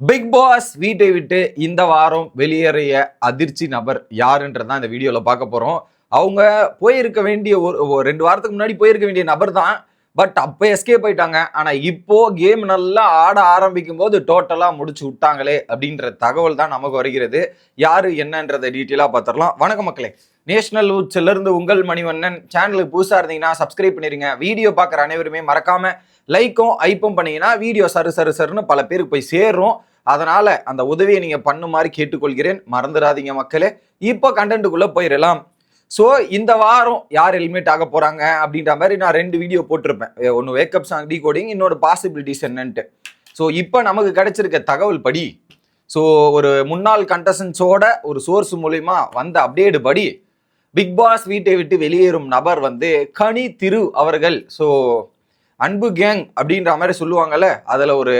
Big pass வீட்டை விட்டு இந்த வாரம் வெளியேறிய அதிர்ச்சி நபர் யாருன்றதான் இந்த வீடியோவில் பார்க்க போகிறோம் அவங்க போயிருக்க வேண்டிய ஒரு ஒரு ரெண்டு வாரத்துக்கு முன்னாடி போயிருக்க வேண்டிய நபர் தான் பட் அப்போ எஸ்கேப் ஆயிட்டாங்க. ஆனால் இப்போ கேம் நல்லா ஆட ஆரம்பிக்கும் போது டோட்டலாக முடிச்சு விட்டாங்களே அப்படின்ற தகவல் தான் நமக்கு வருகிறது. யார் என்னன்றதை டீட்டெயிலாக பார்த்துடலாம். வணக்கம் மக்களே. நேஷனல் உச்சிலிருந்து உங்கள் மணிவண்ணன். சேனலுக்கு புதுசாக இருந்தீங்கன்னா சப்ஸ்கிரைப் பண்ணிருங்க. வீடியோ பார்க்குற அனைவருமே மறக்காம லைக்கும் ஐப்பும் பண்ணீங்கன்னா வீடியோ சரு சரு சருன்னு பல பேருக்கு போய் சேரும். அதனால அந்த உதவியை நீங்கள் பண்ணுமாறு கேட்டுக்கொள்கிறேன். மறந்துடாதீங்க மக்களே. இப்போ கண்டென்ட்டுக்குள்ளே போயிடலாம். ஸோ இந்த வாரம் யார் ஹெல்மெட் ஆக போகிறாங்க அப்படின்ற மாதிரி நான் ரெண்டு வீடியோ போட்டிருப்பேன். ஒன்று வேக்கப் சாங் டீ கோடிங் இன்னொரு பாசிபிலிட்டிஸ் என்னன்ட்டு. ஸோ இப்போ நமக்கு கிடைச்சிருக்க தகவல் படி ஸோ ஒரு முன்னாள் கண்டஸ்டன்ஸோட ஒரு சோர்ஸ் மூலிமா வந்த அப்டேட் படி பிக் பாஸ் வீட்டை விட்டு வெளியேறும் நபர் வந்து கனி திரு அவர்கள். ஸோ அன்பு கேங் அப்படின்ற மாதிரி சொல்லுவாங்கல்ல அதில் ஒரு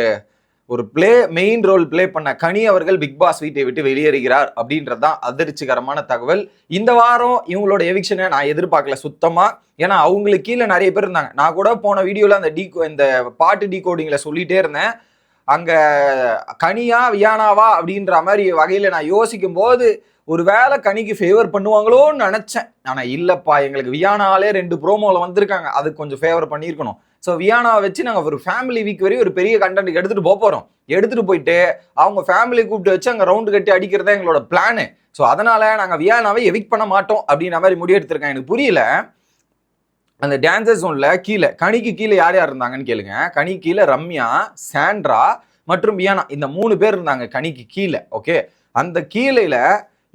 ஒரு ப்ளே மெயின் ரோல் ப்ளே பண்ண கனி அவர்கள் பிக் பாஸ் வீட்டை விட்டு வெளியேறுகிறார் அப்படின்றது தான் அதிர்ச்சிகரமான தகவல். இந்த வாரம் இவங்களோட எவிக்ஷனை நான் எதிர்பார்க்கல சுத்தமாக ஏன்னா அவங்களுக்கு கீழே நிறைய பேர் இருந்தாங்க. நான் கூட போன வீடியோவில் அந்த டீ இந்த பாட்டு டீ கோடிங்கில் சொல்லிட்டே இருந்தேன். அங்கே கனியா வியானாவா அப்படின்ற மாதிரி வகையில் நான் யோசிக்கும் போது ஒரு வேளை கனிக்கு ஃபேவர் பண்ணுவாங்களோன்னு நினச்சேன். ஆனால் இல்லைப்பா எங்களுக்கு வியானாலே ரெண்டு ப்ரோமோவில் வந்திருக்காங்க. அது கொஞ்சம் ஃபேவர் பண்ணியிருக்கணும். ஸோ வியானாவை வச்சு நாங்கள் ஒரு ஃபேமிலி வீக் வரையும் ஒரு பெரிய கண்டென்ட் எடுத்துகிட்டு போக போகிறோம் எடுத்துகிட்டு போயிட்டு அவங்க ஃபேமிலி கூப்பிட்டு வச்சு அங்கே ரவுண்டு கட்டி அடிக்கிறதா எங்களோட பிளானு ஸோ அதனால் நாங்கள் வியானாவை எவிக் பண்ண மாட்டோம் அப்படின்ற மாதிரி முடிவெடுத்திருக்கேன் எனக்கு புரியல. அந்த டான்சர் ஜோனில் கீழே கனிக்கு கீழே யார் யார் இருந்தாங்கன்னு கேளுங்க. கனி கீழே ரம்யா சாண்ட்ரா மற்றும் வியானா இந்த மூணு பேர் இருந்தாங்க கனிக்கு கீழே ஓகே அந்த கீழேல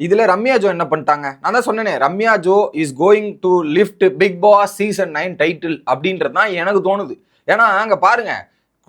இதுல ரம்யா ஜோ என்ன பண்ணிட்டாங்க? நான் தான் சொன்னேனே Ramya Joo is going to lift Bigg Boss season nine title அப்படின்றது தான் எனக்கு தோணுது. ஏன்னா அங்க பாருங்க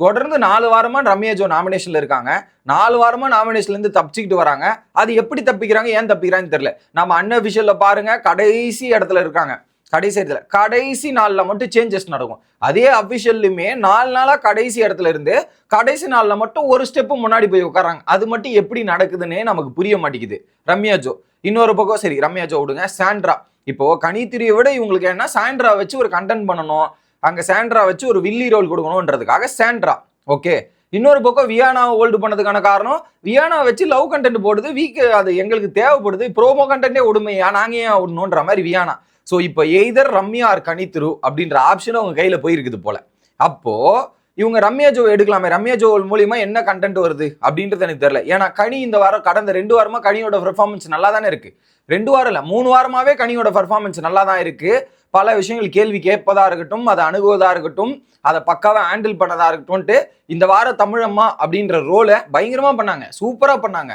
தொடர்ந்து நாலு வாரமா ரம்யா ஜோ நாமினேஷன்ல இருக்காங்க. நாலு வாரமா நாமினேஷன்ல இருந்து தப்பிச்சுக்கிட்டு வராங்க. அது எப்படி தப்பிக்கிறாங்க ஏன் தப்பிக்கிறாங்கன்னு தெரியல. நம்ம அன்அபிஷியல்ல பாருங்க கடைசி இடத்துல இருக்காங்க. கடைசி இடத்துல. கடைசி நாளில் மட்டும் சேஞ்சஸ் நடக்கும். அதே அஃபிஷியல்லுமே நாலு நாளாக கடைசி இடத்துல இருந்து கடைசி நாளில் மட்டும் ஒரு ஸ்டெப்பு முன்னாடி போய் உட்காராங்க அது மட்டும் எப்படி நடக்குதுன்னே நமக்கு புரிய மாட்டேங்குது. ரம்யா ஜோ இன்னொரு பக்கம் சரி ரம்யா ஜோ விடுங்க. சாண்ட்ரா. இப்போ கனித்திரியை விட இவங்களுக்கு என்ன? சாண்ட்ரா வச்சு ஒரு கண்டென்ட் பண்ணணும். அங்கே சாண்ட்ரா வச்சு ஒரு வில்லி ரோல் கொடுக்கணுன்றதுக்காக சாண்ட்ரா. ஓகே. இன்னொரு பக்கம் வியானாவை ஹோல்டு பண்ணதுக்கான காரணம் வியானா வச்சு லவ் கண்டென்ட் போடுது. வீக் அது எங்களுக்கு தேவைப்படுது. ப்ரோமோ கண்டென்ட்டே உடுமையா நாங்கள் ஏன் விடணுன்ற மாதிரி வியானா. ஸோ இப்போ எய்தர் ரம்யா ஆர் கனித்திரு அப்படின்ற ஆப்ஷன் அவங்க கையில் போயிருக்குது போல. அப்போது இவங்க ரம்யா ஜோ எடுக்கலாமே. ரம்யா ஜோவல் மூலியமா என்ன கண்டென்ட் வருது அப்படின்றது எனக்கு தெரியல. ஏன்னா கனி இந்த வாரம் கடந்த ரெண்டு வாரமா கனியோட பெர்ஃபார்மன்ஸ் நல்லா தானே இருக்கு. ரெண்டு வாரம் இல்லை மூணு வாரமாவே கனியோட பெர்ஃபார்மன்ஸ் நல்லா தான் இருக்கு. பல விஷயங்கள் கேள்வி கேட்பதா இருக்கட்டும் அதை அணுகுவதா இருக்கட்டும் அதை பக்காவாக ஹேண்டில் பண்ணதா இருக்கட்டும்ட்டு இந்த வார தமிழம்மா அப்படின்ற ரோலை பயங்கரமா பண்ணாங்க. சூப்பரா பண்ணாங்க.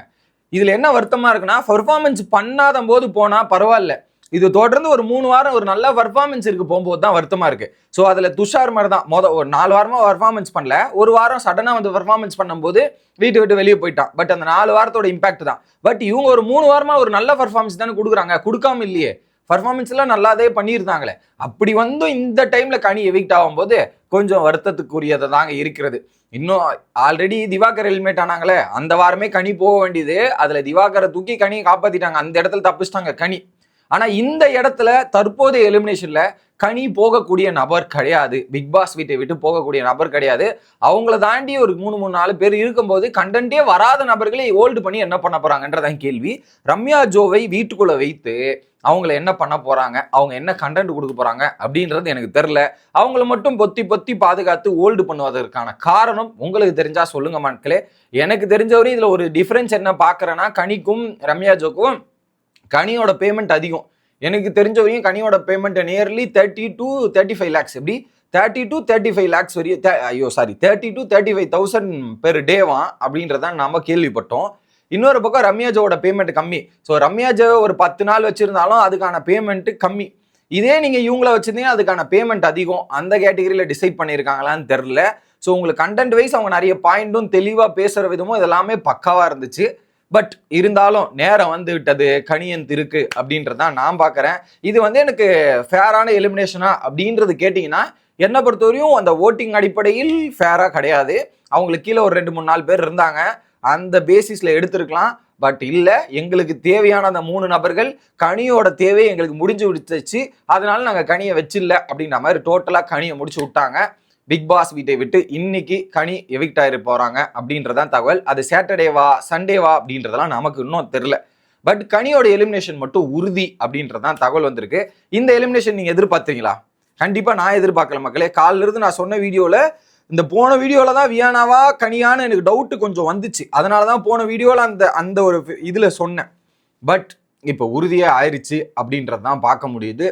இதுல என்ன வருத்தமா இருக்குன்னா பெர்ஃபார்மன்ஸ் பண்ணாத போது போனா பரவாயில்ல. இது தொடர்ந்து ஒரு மூணு வாரம் ஒரு நல்ல பர்ஃபார்மன்ஸ் இருக்கு போகும்போது தான் வருத்தமா இருக்கு. ஸோ அதுல துஷார் மாதிரி தான். மொதல் ஒரு நாலு வாரமா பர்ஃபார்மன்ஸ் பண்ணல. ஒரு வாரம் சடனா வந்து பர்ஃபார்மன்ஸ் பண்ணும்போது வீட்டு விட்டு வெளியே போயிட்டான். பட் அந்த நாலு வாரத்தோட இம்பாக்ட் தான். பட் இவங்க ஒரு மூணு வாரமா ஒரு நல்ல பர்ஃபார்மன்ஸ் தானே கொடுக்குறாங்க. கொடுக்காம இல்லையே. பர்ஃபார்மன்ஸ்லாம் நல்லாதே பண்ணியிருந்தாங்களே. அப்படி வந்து இந்த டைமில் கனி எவிக்ட் ஆகும்போது கொஞ்சம் வருத்தத்துக்குரியதை தாங்க இருக்கிறது. இன்னும் ஆல்ரெடி திவாகர் ஹெல்மெட் ஆனாங்களே. அந்த வாரமே கனி போக வேண்டியது. அதில் திவாகரை தூக்கி கனியை காப்பாற்றிட்டாங்க அந்த இடத்துல தப்பிச்சிட்டாங்க கனி. ஆனா இந்த இடத்துல தற்போதைய எலிமினேஷன்ல கனி போகக்கூடிய நபர் கிடையாது. பிக் பாஸ் வீட்டை விட்டு போகக்கூடிய நபர் கிடையாது. அவங்கள தாண்டி ஒரு மூணு மூணு நாலு பேர் இருக்கும்போது கண்டென்ட்டே வராத நபர்களை ஹோல்டு பண்ணி என்ன பண்ண போறாங்கன்றதான் கேள்வி. ரம்யா ஜோவை வீட்டுக்குள்ள வைத்து அவங்கள என்ன பண்ண போறாங்க? அவங்க என்ன கண்டென்ட் கொடுக்க போறாங்க? அப்படின்றது எனக்கு தெரில அவங்கள மட்டும் பொத்தி பொத்தி பாதுகாத்து ஹோல்டு பண்ணுவதற்கான காரணம் உங்களுக்கு தெரிஞ்சா சொல்லுங்க மக்களே. எனக்கு தெரிஞ்சவரையும் இதுல ஒரு டிஃபரன்ஸ் என்ன பாக்குறேன்னா கனிக்கும் ரம்யா ஜோக்கும் கனியோட பேமெண்ட் அதிகம். எனக்கு தெரிஞ்ச வரையும் கனியோட payment nearly thirty to thirty five lakhs எப்படி? Thirty to thirty five lakhs வரையும் ஐயோ sorry thirty to thirty five thousand per டேவான் அப்படின்றதான் நம்ம கேள்விப்பட்டோம். இன்னொரு பக்கம் ரம்யாஜோட பேமெண்ட் கம்மி. ஸோ ரம்யாஜோ ஒரு பத்து நாள் வச்சுருந்தாலும் அதுக்கான பேமெண்ட்டு கம்மி. இதே நீங்கள் இவங்கள வச்சிருந்தீங்க அதுக்கான பேமெண்ட் அதிகம். அந்த கேட்டகரியில் டிசைட் பண்ணியிருக்காங்களான்னு தெரில ஸோ உங்களுக்கு கண்டென்ட் வைஸ் அவங்க நிறைய பாயிண்ட்டும் தெளிவாக பேசுகிற விதமும் இதெல்லாமே பக்காவாக இருந்துச்சு. பட் இருந்தாலும் நேரம் வந்து விட்டது கணியன் திருக்கு அப்படின்றதான் நான் பார்க்குறேன். இது வந்து எனக்கு ஃபேரான எலிமினேஷனா அப்படின்றது கேட்டிங்கன்னா என்னை பொறுத்தவரையும் அந்த ஓட்டிங் அடிப்படையில் ஃபேராக கிடையாது. அவங்களுக்கு கீழே ஒரு ரெண்டு மூணு நாலு பேர் இருந்தாங்க. அந்த பேசிஸில் எடுத்திருக்கலாம். பட் இல்லை எங்களுக்கு தேவையான அந்த மூணு நபர்கள் கனியோட தேவை எங்களுக்கு முடிஞ்சு விடுத்துச்சு அதனால நாங்கள் கனியை வச்சில்ல அப்படின்ற மாதிரி டோட்டலாக கனியை முடிச்சு விட்டாங்க. பிக் பாஸ் வீட்டை விட்டு இன்னைக்கு கனி எவிக்ட் ஆயிரு போறாங்க அப்படின்றதான் தகவல். அது சாட்டர்டேவா சண்டேவா அப்படின்றதெல்லாம் நமக்கு இன்னும் தெரில பட் கனியோட எலிமினேஷன் மட்டும் உறுதி அப்படின்றதான் தகவல் வந்திருக்கு. இந்த எலிமினேஷன் நீங்க எதிர்பார்த்தீங்களா? கண்டிப்பா நான் எதிர்பார்க்கல மக்களே. காலில இருந்து நான் சொன்ன வீடியோல இந்த போன வீடியோவில் தான் வியானாவா கனியான்னு எனக்கு டவுட்டு கொஞ்சம் வந்துச்சு. அதனால தான் போன வீடியோவில் அந்த அந்த ஒரு இதில் சொன்னேன். பட் இப்போ உறுதியாக ஆயிடுச்சு அப்படின்றது தான் பார்க்க முடியுது.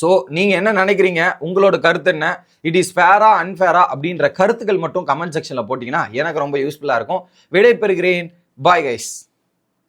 ஸோ நீங்கள் என்ன நினைக்கிறீங்க? உங்களோட கருத்து என்ன? இட் இஸ் ஃபேரா அன்ஃபேரா அப்படின்ற கருத்துக்கள் மட்டும் கமெண்ட் செக்ஷனில் போட்டிங்கன்னா எனக்கு ரொம்ப யூஸ்ஃபுல்லாக இருக்கும். விடை பெறுகிறேன் பாய் கைஸ்